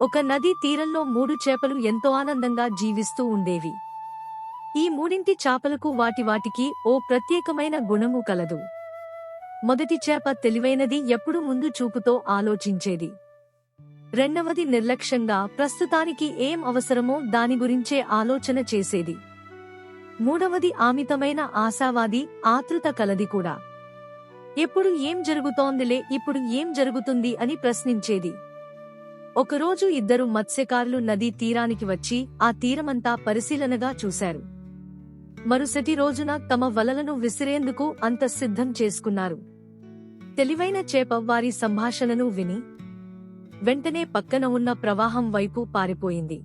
ఒక నదీ తీరంలో మూడు చేపలు ఎంతో ఆనందంగా జీవిస్తూ ఉండేవి. ఈ మూడింటి చేపలకు వాటి వాటికి ఓ ప్రత్యేకమైన గుణము కలదు. మొదటి చేప తెలివైనది ఎప్పుడు ముందు చూపుతో ఆలోచించేది. రెండవది నిర్లక్ష్యంగా ప్రస్తుతానికి ఏం అవసరమో దాని గురించే ఆలోచన చేసేది. మూడవది ఆమితమైన ఆశావాది ఆతృత కలది కూడా. ఎప్పుడు ఏం జరుగుతోందిలే ఇప్పుడు ఏం జరుగుతుంది అని ప్రశ్నించేది. ఒకరోజు ఇద్దరు మత్స్యకారులు నదీ తీరానికి వచ్చి ఆ తీరమంతా పరిశీలనగా చూశారు. మరుసటి రోజున తమ వలలను విసిరేందుకు అంత సిద్ధం చేసుకున్నారు. తెలివైన చేప వారి సంభాషణను విని వెంటనే పక్కన ఉన్న ప్రవాహం వైపు పారిపోయింది.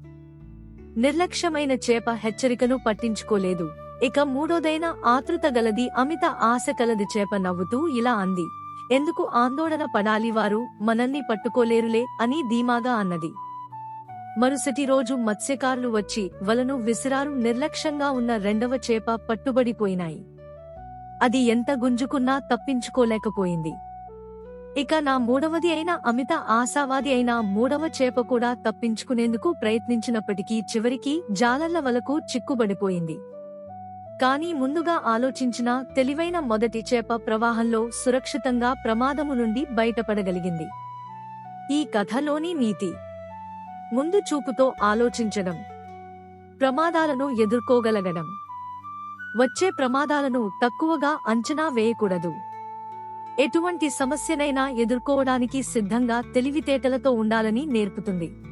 నిర్లక్ష్యమైన చేప హెచ్చరికను పట్టించుకోలేదు. ఇక మూడోదైన ఆతృత గలది అమిత ఆశ కలది చేప నవ్వుతూ ఇలా అంది. ఎందుకు ఆందోళన పడాలి వారు? మనల్ని పట్టుకోలేరులే అని ధీమాగా అన్నది. మరుసటి రోజు మత్స్యకారులు వచ్చి వలను విసిరారు. నిర్లక్ష్యంగా ఉన్న రెండవ చేప పట్టుబడిపోయినాయి. అది ఎంత గుంజుకున్నా తప్పించుకోలేకపోయింది. ఇక నా మూడవది అయిన అమిత ఆశావాది అయిన మూడవ చేప కూడా తప్పించుకునేందుకు ప్రయత్నించినప్పటికీ చివరికి జాలర్ల వలకు చిక్కుబడిపోయింది. కానీ ముందుగా ఆలోచించిన తెలివైన మొదటి చేప ప్రవాహంలో సురక్షితంగా ప్రమాదము నుండి బయటపడగలిగింది. ఈ కథలోని నీతి. ముందు చూపుతో ఆలోచించడం. ప్రమాదాలను ఎదుర్కోగలగడం. వచ్చే ప్రమాదాలను తక్కువగా అంచనా వేయకూడదు. ఎటువంటి సమస్యనైనా ఎదుర్కోవడానికి సిద్ధంగా తెలివితేటలతో ఉండాలని నేర్పుతుంది.